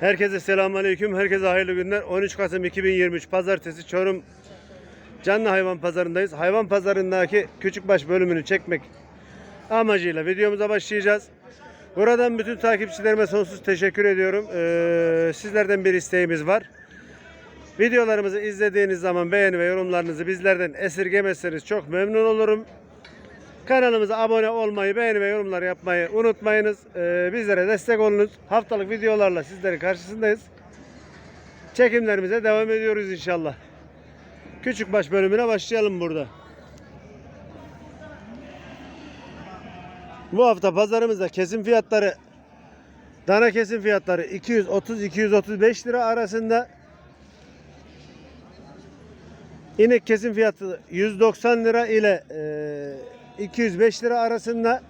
Herkese selamünaleyküm. Herkese hayırlı günler. 13 Kasım 2023 Pazartesi Çorum Canlı Hayvan Pazarındayız. Hayvan pazarındaki küçükbaş bölümünü çekmek amacıyla videomuza başlayacağız. Buradan bütün takipçilerime sonsuz teşekkür ediyorum. Ee, sizlerden bir isteğimiz var. Videolarımızı izlediğiniz zaman beğeni ve yorumlarınızı bizlerden esirgemezseniz çok memnun olurum. Kanalımıza abone olmayı, beğeni ve yorumlar yapmayı unutmayınız. Ee, bizlere destek olunuz. Haftalık videolarla sizlerin karşısındayız. Çekimlerimize devam ediyoruz inşallah. Küçükbaş bölümüne başlayalım burada. Bu hafta pazarımızda kesim fiyatları dana kesim fiyatları 230-235 lira arasında. İnek kesim fiyatı 190 lira ile e, 205 lira arasında.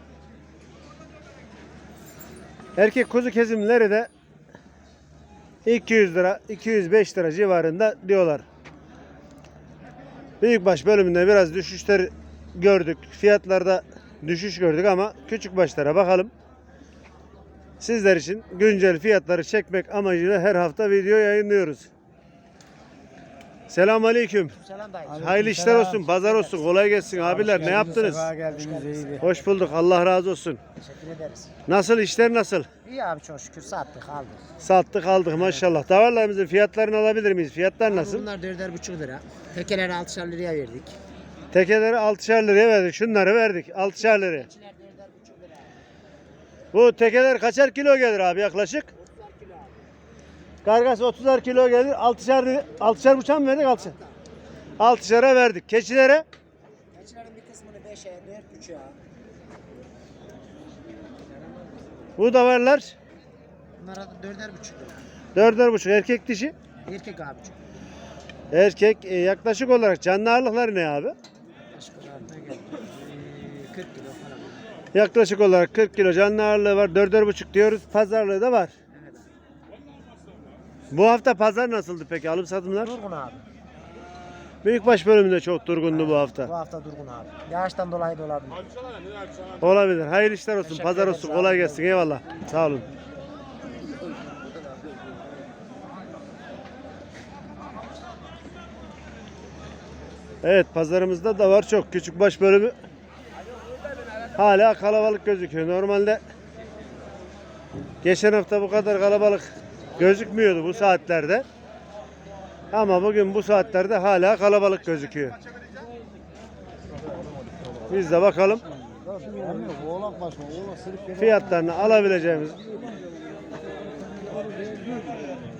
Erkek kuzu kesimleri de 200 lira, 205 lira civarında diyorlar. Büyükbaş bölümünde biraz düşüşler gördük. Fiyatlarda düşüş gördük ama küçük başlara bakalım. Sizler için güncel fiyatları çekmek amacıyla her hafta video yayınlıyoruz. Selamun Aleyküm. Selam dayı. Hayırlı işler olsun, pazar olsun, kolay gelsin abiler. Ne yaptınız? Sefa geldiniz. Hoş bulduk. Allah razı olsun. Teşekkür ederiz. Nasıl işler nasıl? İyi abi çok şükür sattık aldık. Sattık aldık maşallah. Davarlarımızın fiyatlarını alabilir miyiz? Fiyatlar nasıl? Bunlar dörder buçuk lira. Tekeleri altışar liraya verdik. Tekeleri 6'şer liraya verdik. Şunları verdik. 6'şer liraya. Bu tekeler kaçar kilo gelir abi yaklaşık? Kargası 30'ar kilo gelir. 6'şer 6'şer buçuk mı verdik? 6'şer. 6'şer'e verdik. Keçilere Keçilerin bir kısmını beşe, dört buçuğa. bu davarlar Bunlara da dörder buçuk lira. 4'er buçuk erkek dişi. Erkek abicim. Erkek e, yaklaşık olarak canlı ağırlıkları ne abi? Başka ne geldi? Ee, 40 kilo falan. Yaklaşık olarak 40 kilo canlı ağırlığı var. 4'er buçuk diyoruz. Pazarlığı da var. Bu hafta pazar nasıldı peki alım satımlar? Durgun abi. Büyükbaş bölümünde çok durgundu bu Bu hafta. hafta durgun abi. Yağıştan dolayı da olabilir. Olabilir. Hayırlı işler olsun. Teşekkür Pazar olsun. Kolay gelsin. Eyvallah. Sağ olun. Evet pazarımızda da var çok. Küçükbaş bölümü hala kalabalık gözüküyor. Normalde geçen hafta bu kadar kalabalık gözükmüyordu bu saatlerde. Ama bugün bu saatlerde hala kalabalık gözüküyor. Biz de bakalım fiyatlarını alabileceğimiz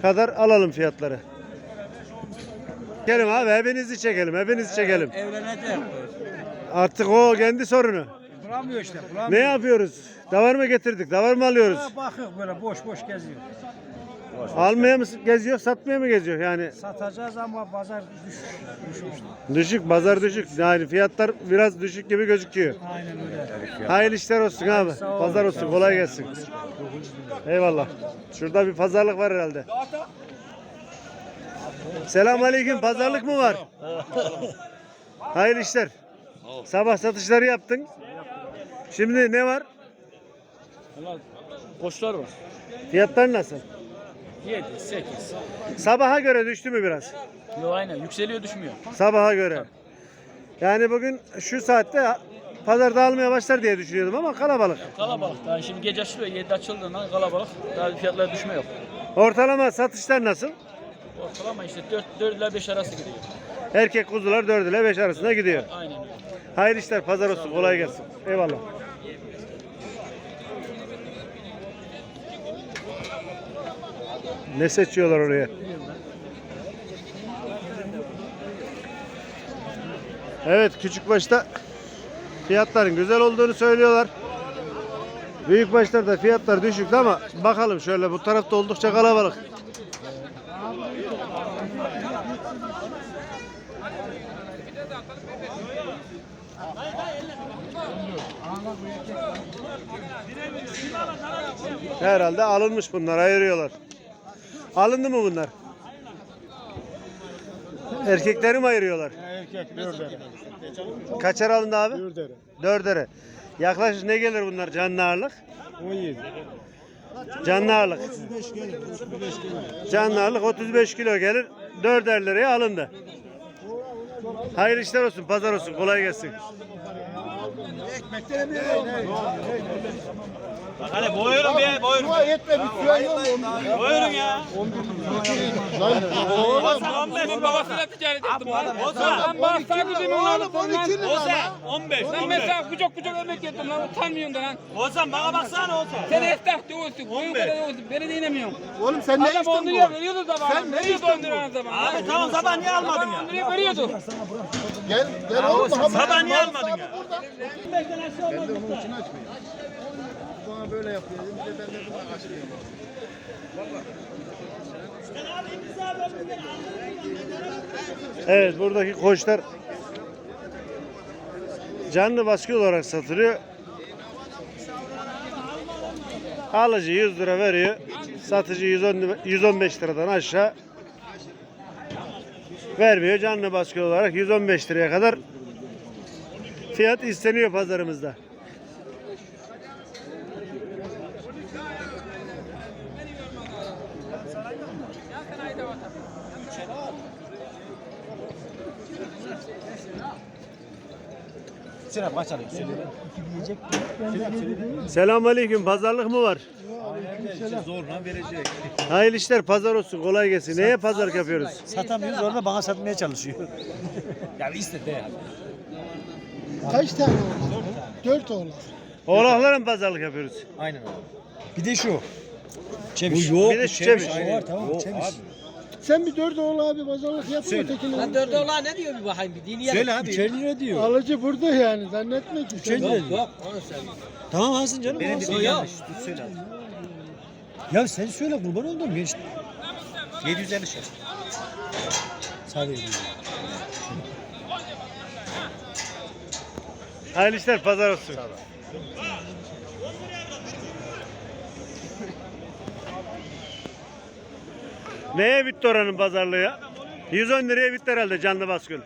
kadar alalım fiyatları. Çekelim abi hepinizi çekelim hepinizi çekelim. Evlenecek. Artık o kendi sorunu. Bulamıyor işte, Ne bulamıyor. yapıyoruz? Davar mı getirdik? Davar mı alıyoruz? Bakıyor böyle boş boş geziyor. Almaya mı geziyor, satmaya mı geziyor? Yani Satacağız ama pazar düş, düşmüş. düşük, pazar düşük. Yani fiyatlar biraz düşük gibi gözüküyor. Aynen öyle. Hayırlı işler olsun abi. Pazar olsun, kolay gelsin. Eyvallah. Şurada bir pazarlık var herhalde. Selam aleyküm. Pazarlık mı var? Hayırlı işler. Sabah satışları yaptın. Şimdi ne var? Koçlar var. Fiyatlar nasıl? 7, 8. Sabaha göre düştü mü biraz? Yo aynen yükseliyor düşmüyor. Sabaha göre. Yani bugün şu saatte pazar dağılmaya başlar diye düşünüyordum ama kalabalık. Kalabalık. Daha şimdi gece açılıyor 7 açıldığından kalabalık. Daha fiyatlar düşme yok. Ortalama satışlar nasıl? Ortalama işte 4, 4 ile 5 arası gidiyor. Erkek kuzular 4 ile 5 arasında gidiyor. Aynen öyle. Hayırlı işler, pazar olsun, kolay gelsin. Eyvallah. Ne seçiyorlar oraya? Evet, küçük başta fiyatların güzel olduğunu söylüyorlar. Büyük başlarda fiyatlar düşüktü ama bakalım şöyle bu tarafta oldukça kalabalık. Herhalde alınmış bunlar, ayırıyorlar. Alındı mı bunlar? Erkekleri mi ayırıyorlar? Erkek dördere. Kaçar alındı abi? Dördere. Dördere. Yaklaşık ne gelir bunlar canlı ağırlık? 17. Canlı ağırlık. Canlı ağırlık 35 kilo gelir. 4'er liraya alındı. Hayırlı işler olsun, pazar olsun. Kolay gelsin. Hadi buyurun be buyurun. Buyurun ya. Ozan 15 Babasıyla ticaret ettim lan. Ozan. Lan bana sadece mi lan? Ozan 15 Sen 15. mesela kucak kucak emek ettin lan utanmıyorsun da lan. Ozan bana baksana Ozan. Sen esnaf diyorsun, koyun kadar diyorsun, beni dinlemiyorsun. Oğlum sen ne Adam içtin 10 bu? veriyordu zaman. Veriyordu 10 liraya zaman. Abi tamam sabah niye almadın Adam 10 ya? liraya veriyordu. Gel, gel oğlum. Sabah niye almadın ya? Ben de onun için açmıyorum. Bana böyle yapıyor. Bir de ben de buna açmıyorum. Evet buradaki koçlar canlı baskı olarak satılıyor. Alıcı 100 lira veriyor. Satıcı 110, lira- 115 liradan aşağı vermiyor. Canlı baskı olarak 115 liraya kadar fiyat isteniyor pazarımızda. Sıra kaç alıyor? Selamünaleyküm. Pazarlık mı var? Zorla verecek. Hayırlı işler. Pazar olsun. Kolay gelsin. Neye pazarlık yapıyoruz? Satamıyoruz orada bana satmaya çalışıyor. ya iste de ya. Kaç tane oğlan? Dört oğlan. Oğlaklara mı pazarlık yapıyoruz? Aynen abi. Bir de şu. Çemiş. Bu yok. Bir de şu çemiş. Var tamam çemiş. Sen bir dört oğlan abi pazarlık yapma Söyle. ötekine. Lan dört oğlan ne diyor bir bakayım bir dinleyelim. Söyle abi. Üçer lira diyor. Alıcı burada yani zannetme ki. Sen Üçer Yok yok onu. Tamam alsın canım. Benim alsın. dediğim Ya. yanlış. Söyle abi. Ya sen söyle kurban oldum genç. 750 şey. Sadece. Hayırlı işler. Pazar olsun. Neye bitti oranın pazarlığı ya? 110 liraya bitti herhalde canlı baskın.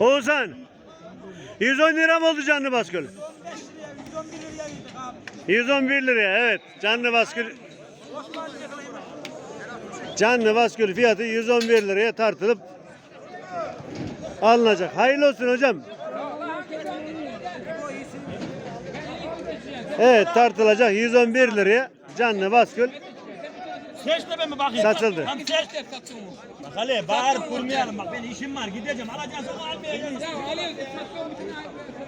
Oğuzhan. 110 lira mı oldu canlı baskül? 111 liraya evet. Canlı baskül. Canlı baskül fiyatı 111 liraya tartılıp alınacak. Hayırlı olsun hocam. Evet tartılacak 111 liraya canlı baskül Seç de ben mi bakayım? satıldı. Hadi seç. İşte satıyormuş. Bak hele bağırıp durmayalım bak benim işim var gideceğim alacağız onu almayacağız.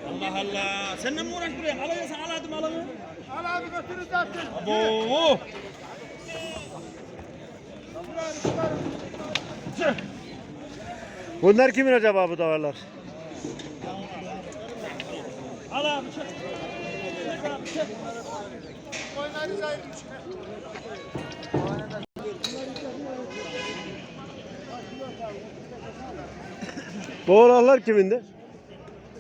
Allah Allah. Seninle mi uğraştırayım? Alacaksan al hadi malını. Al abi götürün zaten. Abo. Bunlar kimin acaba bu davarlar? Al abi çek. Bu oğlaklar kimindi?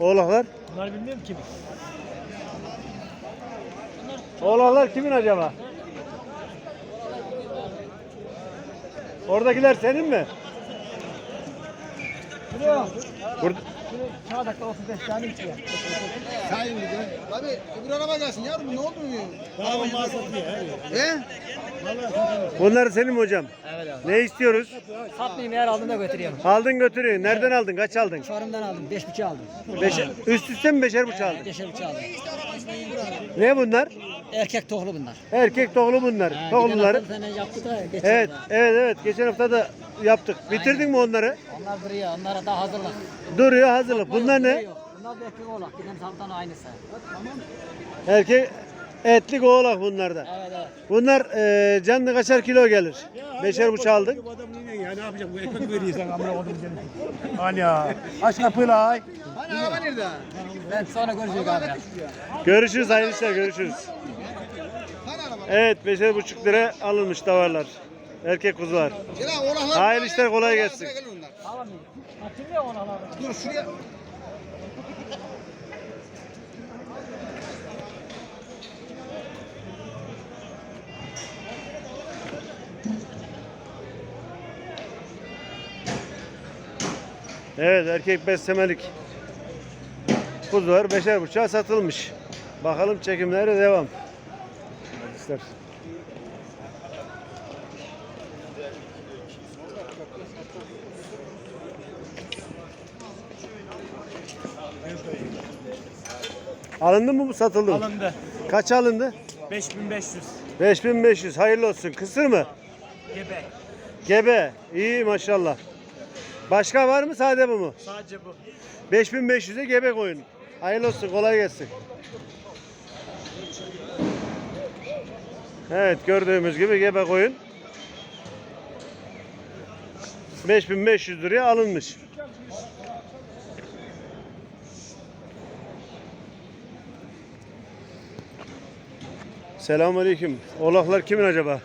Oğlaklar? Bunlar bilmiyorum ki. Oğlaklar kimin acaba? Oradakiler senin mi? Burada, Sağdakta 35 tane içiyor. Sayın bir de. Abi öbür araba gelsin yavrum ne oldu mu? Tamam mal satıyor. He? bunlar senin mi hocam? Evet abi. Ne istiyoruz? Satmayayım eğer aldım da götürüyorum. Aldın götürüyorsun. Nereden aldın? Kaç aldın? Çorum'dan aldım. Beş buçuk aldım. Beşer, üst üste mi beşer buçuk aldın? Beşer buçuk aldım. Ne bunlar? Erkek tohlu bunlar. Erkek tohlu bunlar. Ha, Tohluları. geçen hafta yaptık da geçen Evet, hafta. evet, evet. Geçen hafta da yaptık. Bitirdin mi onları? Onlar duruyor. Onlara daha hazırlık. Duruyor hazırlık. Bunlar ne? Duruyor. Bunlar da erkek oğlak. Giden haftanın aynısı. Erkek etlik oğlak bunlarda. Evet evet. Bunlar e, canlı kaçar kilo gelir? Beşer buçuk aldık. Bu adam yine ya ne yapacak bu ekmek veriyor sen amına koydum seni. Hala. Aç kapıyı la. Hani nerede? Ben sonra görüşürüz abi. Görüşürüz hayırlı işler görüşürüz. Evet 5'er buçuk lira alınmış davarlar. Erkek kuzular. Hayırlı işler kolay gelsin. Dur şuraya. Evet erkek beslemelik kuzular beşer buçuğa satılmış. Bakalım çekimlere devam. Arkadaşlar. Alındı mı bu satıldı mı? Alındı. Kaç alındı? 5500. 5500 hayırlı olsun. Kısır mı? Gebe. Gebe. İyi maşallah. Başka var mı sade bu mu? Sadece bu. 5500'e gebe koyun. Hayırlı olsun kolay gelsin. Evet gördüğümüz gibi gebe koyun. 5500 liraya alınmış. Selamünaleyküm. Oğlaklar kimin acaba?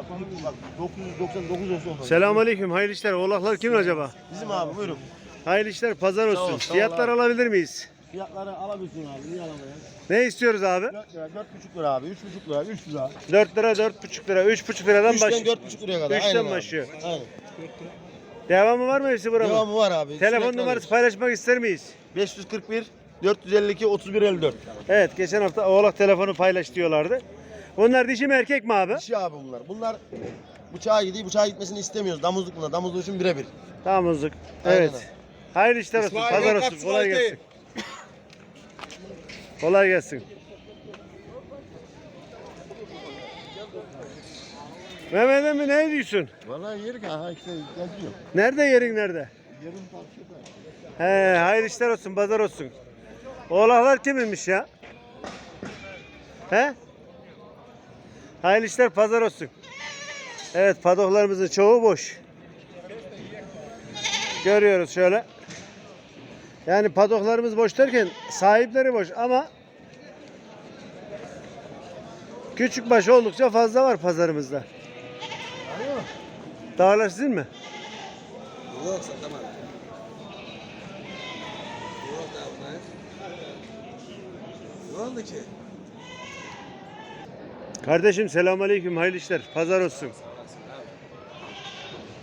Ya bak 999 olsun. Selamünaleyküm. Hayırlı işler. Oğlaklar kimin acaba? Bizim abi buyurun. Hayırlı işler. Pazar olsun. ol, sağ ol Fiyatlar abi. alabilir miyiz? Fiyatları alabilirsin abi. Niye alamayız? Ne istiyoruz abi? 4 lira, 4,5 lira abi, 3,5 lira, 3 lira. 4 lira, 4,5 lira, 3,5 liradan 3'ten başlıyor. 4,5 liraya kadar. 3'ten aynen abi. başlıyor. Aynen. Devamı var mı hepsi burada mı? Devamı var abi. Telefon Sürekli numarası paylaşmak ister miyiz? arıyoruz. 541 452 31 54. Evet, geçen hafta oğlak telefonu paylaş diyorlardı. Bunlar dişi mi erkek mi abi? Dişi abi bunlar. Bunlar bıçağa gidiyor. Bıçağa gitmesini istemiyoruz. Damızlık bunlar. Damızlık için birebir. Damızlık. Aynen Evet. Hayırlı işler olsun. İsmail Pazar olsun. Kolay gelsin. Kolay gelsin. Mehmet emmi ne diyorsun? Vallahi yerik ha işte geziyor. Nerede yerin nerede? Yarım parça He, hayırlı işler olsun, pazar olsun. Oğlaklar kiminmiş ya? He? Hayırlı işler, pazar olsun. Evet, padoklarımızın çoğu boş. Görüyoruz şöyle. Yani padoklarımız boş derken sahipleri boş ama küçük baş oldukça fazla var pazarımızda. Dağlar sizin mi? Ne oldu ki? Kardeşim selamünaleyküm hayırlı işler. Pazar olsun.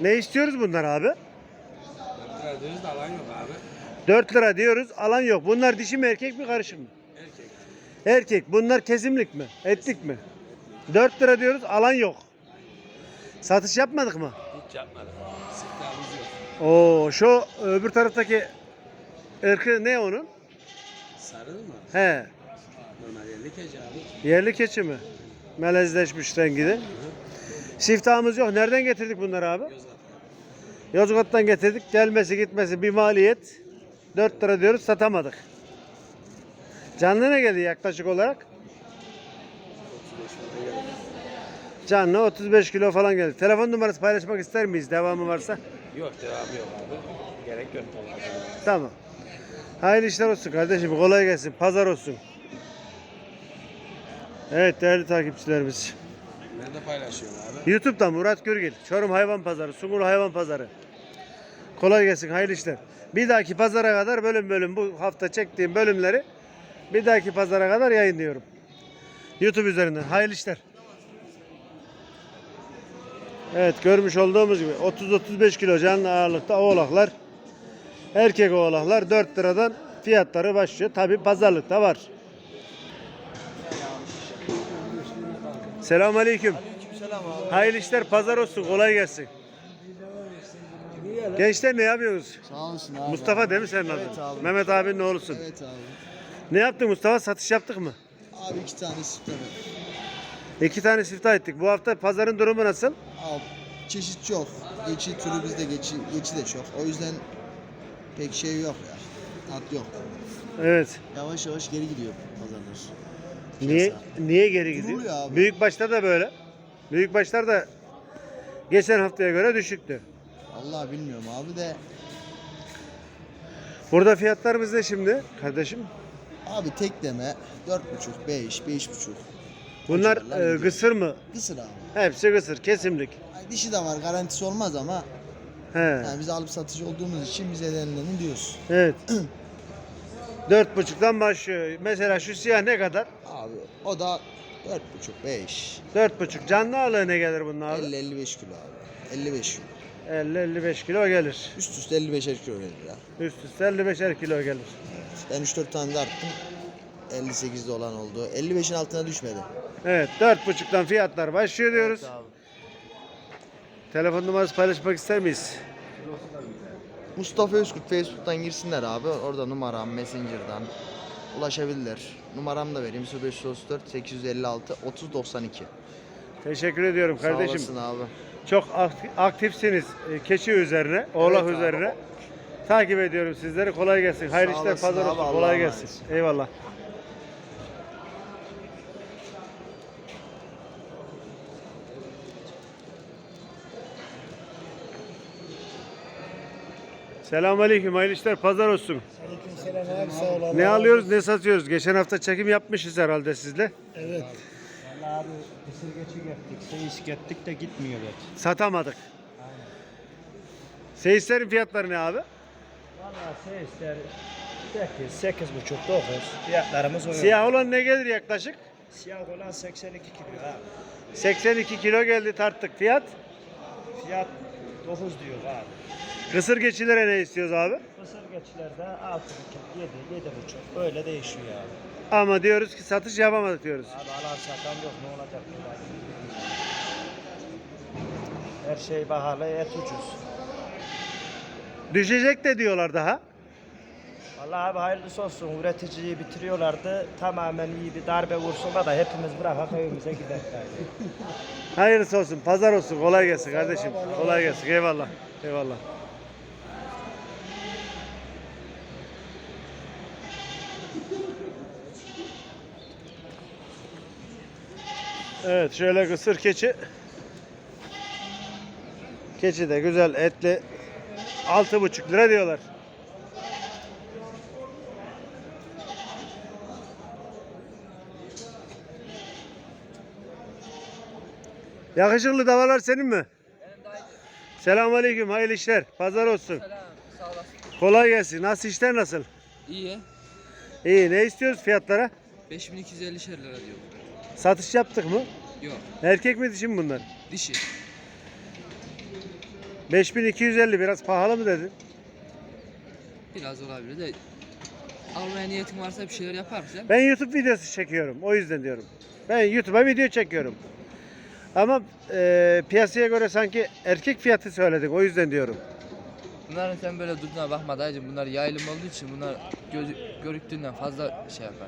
Ne istiyoruz bunlar abi? Yaptılar diyoruz da alan yok abi. 4 lira diyoruz alan yok. Bunlar dişi mi erkek mi karışık mı? Erkek. Erkek. Bunlar kesimlik mi? Etlik mi? 4 lira diyoruz alan yok. Satış yapmadık mı? Hiç yapmadım. Sıktığımız yok. Oo şu öbür taraftaki ırkı ne onun? Sarı mı? He. Normal yerli keçi abi. Yerli keçi mi? Melezleşmiş rengi de. Siftahımız yok. Nereden getirdik bunları abi? Yozgat. Yozgat'tan getirdik. Gelmesi gitmesi bir maliyet. 4 lira diyoruz satamadık. Canlı ne geldi yaklaşık olarak? 35 falan geldi. Canlı 35 kilo falan geldi. Telefon numarası paylaşmak ister miyiz? Devamı varsa. Yok devamı yok abi. Gerek yok. Tamam. Hayırlı işler olsun kardeşim. Kolay gelsin. Pazar olsun. Evet değerli takipçilerimiz. Nerede paylaşıyorum abi? YouTube'da Murat Gürgil. Çorum Hayvan Pazarı. Sungur Hayvan Pazarı. Kolay gelsin. Hayırlı işler. Bir dahaki pazara kadar bölüm bölüm bu hafta çektiğim bölümleri bir dahaki pazara kadar yayınlıyorum. YouTube üzerinden. Hayırlı işler. Evet görmüş olduğumuz gibi 30-35 kilo canlı ağırlıkta oğlaklar. Erkek oğlaklar 4 liradan fiyatları başlıyor. Tabi pazarlıkta var. Selamünaleyküm. Hayırlı işler pazar olsun kolay gelsin. Gençler ne yapıyorsunuz? Sağ olasın abi. Mustafa değil mi senin adın? Evet abi. Mehmet abinin oğlusun. Evet abi. Ne yaptın Mustafa? Satış yaptık mı? Abi iki tane süt İki tane siftah ettik. Bu hafta pazarın durumu nasıl? Abi çeşit çok. Geçi türü bizde geçi, geçi de çok. O yüzden pek şey yok ya. Tat yok. Evet. Yavaş yavaş geri gidiyor pazarlar. Niye niye geri gidiyor? Duruluyor abi. Büyük başta da böyle. Büyük başlar da geçen haftaya göre düşüktü. Allah bilmiyorum abi de Burada fiyatlarımız ne şimdi kardeşim? abi tek deme 4,5 5 5,5 Bunlar civarlar e, gidiyor. kısır mı? kısır abi. Hepsi kısır, kesimlik. Yani dişi de var garantisi olmaz ama He. yani biz alıp satıcı olduğumuz için bize denileni diyoruz. Evet. Dört buçuktan başlıyor. Mesela şu siyah ne kadar? Abi o da Dört buçuk, beş. 4,5. Canlı ağırlığı ne gelir bunun abi? 50-55 kilo abi. 55 kilo. 50-55 kilo gelir. Üst üste 55'er kilo gelir abi. Üst üste 55'er kilo gelir. Ben 3-4 tane de arttım. 58'de olan oldu. 55'in altına düşmedi. Evet 4,5'tan fiyatlar başlıyor diyoruz. Telefon numarası paylaşmak ister miyiz? Mustafa Özkurt Facebook'tan girsinler abi. Orada numaram Messenger'dan ulaşabilirler. Numaramı da vereyim 0534 856 3092. Teşekkür ediyorum kardeşim. Sağ olasın abi. Çok akti- aktifsiniz e, keçi üzerine, oğlak Evet abi. üzerine. Takip ediyorum sizleri. Kolay gelsin. Hayırlı Sağ işler, olasın pazar abi, olsun. Allah'a Kolay emanet. gelsin. Eyvallah. Selamünaleyküm. Hayırlı işler, pazar olsun. Aleykümselam abi sağ ol. Allah Ne alıyoruz, ne satıyoruz? Geçen hafta çekim yapmışız herhalde sizle. Evet. Vallahi abi kısır geçi gettik. Seyis gettik de gitmiyor bet. Satamadık. Seyislerin fiyatları ne abi? Vallahi seyisler 8, 8 buçuk, 9. Fiyatlarımız o. Siyah olan ne gelir yaklaşık? Siyah olan 82 kilo abi. 82 kilo geldi tarttık fiyat. Fiyat 9 diyor abi. Kısır geçilere ne istiyoruz abi? Kısır geçilerde 6 buçuk, 7, 7 buçuk. Böyle değişiyor abi. Ama diyoruz ki satış yapamadık diyoruz. Abi alan satan yok ne olacak bu abi? Her şey pahalı, et ucuz. Düşecek de diyorlar daha. Vallahi abi hayırlısı olsun. Üreticiyi bitiriyorlardı. Tamamen iyi bir darbe vursunlar da hepimiz bırakak evimize gidelim. Hayırlısı olsun, pazar olsun. Kolay gelsin kardeşim. Kolay gelsin. Eyvallah. Eyvallah. Evet, şöyle kısır keçi. Keçi de güzel etli. Altı buçuk lira diyorlar. Yakışıklı davalar senin mi? Selamünaleyküm, hayırlı işler. Pazar olsun. Sağ olasın. Kolay gelsin. Nasıl işler nasıl? İyi. İyi. Ne istiyoruz fiyatlara? 5250 lira diyor. Satış yaptık mı? Yok. Erkek mi dişi mi bunlar? Dişi. 5250 biraz pahalı mı dedin? Biraz olabilir de almaya niyetin varsa bir şeyler yaparız ya. Ben YouTube videosu çekiyorum. O yüzden diyorum. Ben YouTube'a video çekiyorum. Ama e, piyasaya göre sanki erkek fiyatı söyledik. O yüzden diyorum. Bunların sen böyle durduğuna bakma dayıcım. Bunlar yaylım olduğu için bunlar göz, görüktüğünden fazla şey yapar.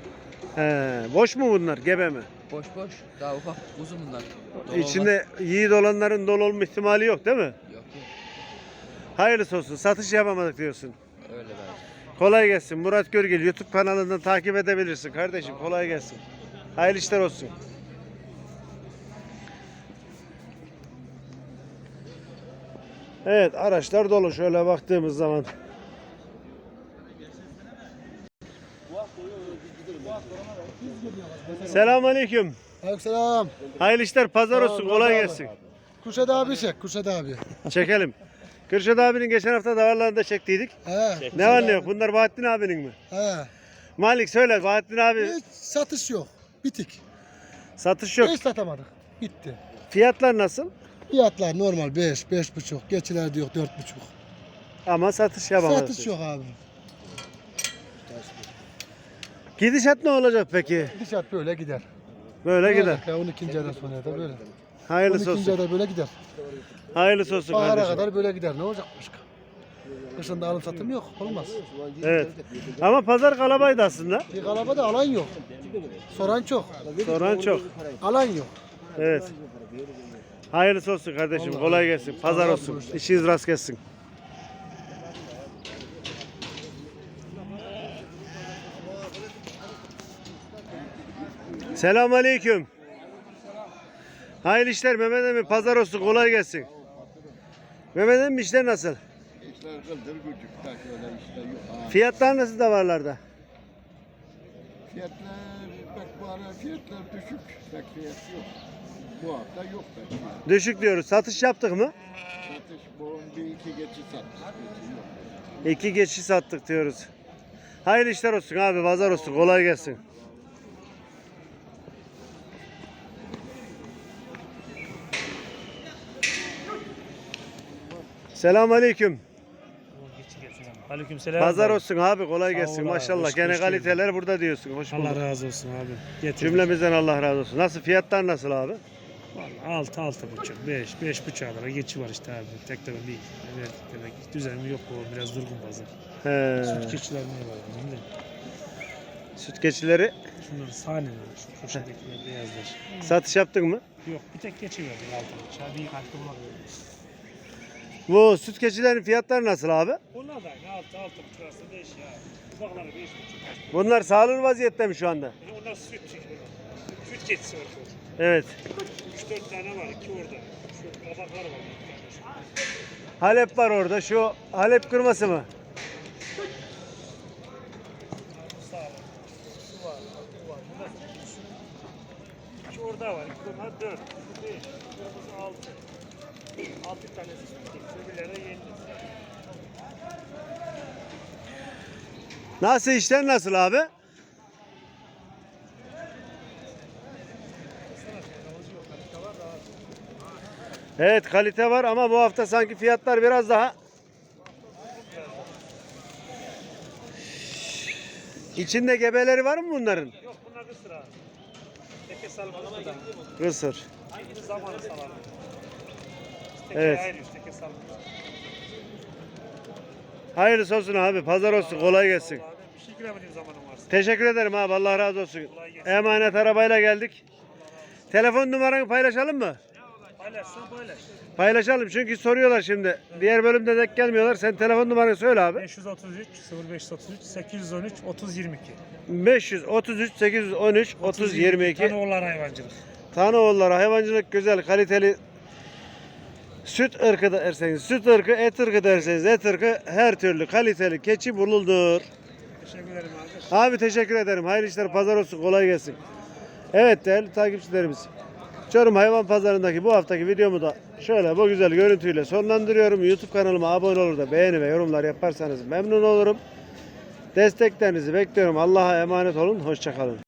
He, boş mu bunlar? Gebe mi? Boş boş. Daha ufak uzun bunlar. Dolu İçinde yiğit olanların dolu olma ihtimali yok değil mi? olmaz. Yok yok. Hayırlısı olsun. Satış yapamadık diyorsun. Öyle dayıcım. Kolay gelsin. Murat Görgil YouTube kanalından takip edebilirsin kardeşim. Kolay gelsin. Hayırlı işler olsun. Evet araçlar dolu şöyle baktığımız zaman. Selamünaleyküm. Aleykümselam. Hayırlı işler pazar olsun. Kolay gelsin. Kuşat abi çek, Kuşat abi. Çekelim. Kürşat abinin geçen hafta davarlarında çektiydik. He. Ne var ne yok? Bunlar Bahattin abinin mi? He. Malik söyle Bahattin abi Hiç satış yok. Bitik. satış yok. Hiç satamadık. Bitti. Fiyatlar nasıl? Fiyatlar normal 5, 5 buçuk. Geçiler diyor 4 buçuk. Ama satış yapamadık. Satış yok abi. Gidişat ne olacak peki? Gidişat böyle gider. Böyle gider. Ya 12. aydan sonra da böyle. Hayırlısı 12. olsun. ayda böyle gider. Hayırlısı olsun Bahara kardeşim. kadar böyle gider. Ne olacak başka? Kışında alım satım yok. Olmaz. Evet. Ama pazar kalabaydı aslında. Bir arabada alan yok. Soran çok. Soran çok. Alan yok. Evet. Hayırlısı olsun kardeşim. Kolay gelsin. Pazar olsun. İşiniz rast gelsin. Selamun Aleyküm. Hayırlı işler Mehmet Emin. Pazar olsun. Kolay gelsin. Mehmet Emin işler nasıl? İşler kıldır gücük. Tak öyle işler yok. Ha. Fiyatlar nasıl davarlarda? Fiyatlar bak bu ara fiyatlar düşük. Bak fiyat yok. Bu hafta yok bak fiyat. Düşük diyoruz. Satış yaptık mı? Satış bu bir iki geçi sattık. Geçi yok. İki geçi sattık diyoruz. Hayırlı işler olsun abi. Pazar olsun. Kolay gelsin. Selam aleyküm. Aleykümselam. Pazar olsun abi kolay gelsin abi, maşallah. hoş- Gene hoş kaliteler burada diyorsun. Hoş bulduk. Allah razı olsun abi. Getir. Cümlemizden Allah razı olsun. Nasıl fiyatlar nasıl abi? Vallahi altı, altı buçuk, beş, beş buçuğa kadar geçi var işte abi. Tek tabii değil. Evet, demek düzenli yok o biraz durgun pazar. He. Süt keçiler ne var bilmiyorum. Süt keçileri Şunlar sahneler, şu köşedekiler beyazlar. satış yaptın mı? Yok bir tek geçi verdik altı buçuğa. Bir katkı bulamıyoruz. Bu süt keçilerin fiyatları nasıl abi? Onlar da aynı altı, altı buçuk arasında değişiyor. Ufakları beş buçuk. Bunlar sağlıklı vaziyette mi şu anda? Yani onlar süt. Süt keçisi var. Evet. Üç dört tane var, iki orada. Şu kabaklar var. Halep var orada. Şu Halep kırması mı? Bunlar. İki orada var, bunlar dört. Bu beş, kırmızı altı. Altı tanesi süt keçisi, öbürleri yeni. Nasıl işler nasıl abi? Evet kalite var ama bu hafta sanki fiyatlar biraz daha İçinde gebeleri var mı bunların? Yok bunlar kısır abi. Teke salmalı da. Kısır. Aynı zamanı salalım. Teke Evet. ayrı, teke salmalı. Hayırlısı olsun abi. Pazar olsun. Kolay gelsin. Giremediğim zamanım varsa. Teşekkür ederim abi. Allah razı olsun. Emanet arabayla geldik. Telefon numaranı paylaşalım mı? Paylaşsan paylaş. Paylaşalım çünkü soruyorlar şimdi. Diğer bölümde denk gelmiyorlar. Sen telefon numaranı söyle abi. 533 0533 813 30 22. 533 813 30 22. Tanoğullar hayvancılık. Tanoğulları hayvancılık güzel kaliteli süt ırkı derseniz süt ırkı, et ırkı derseniz et ırkı her türlü kaliteli keçi bulundur. Teşekkür ederim abi. Abi teşekkür ederim. Hayırlı işler pazar olsun. Kolay gelsin. Evet değerli takipçilerimiz. Çorum Hayvan Pazarı'ndaki bu haftaki videomu da şöyle bu güzel görüntüyle sonlandırıyorum. YouTube kanalıma abone olur da beğeni ve yorumlar yaparsanız memnun olurum. Desteklerinizi bekliyorum. Allah'a emanet olun. Hoşçakalın.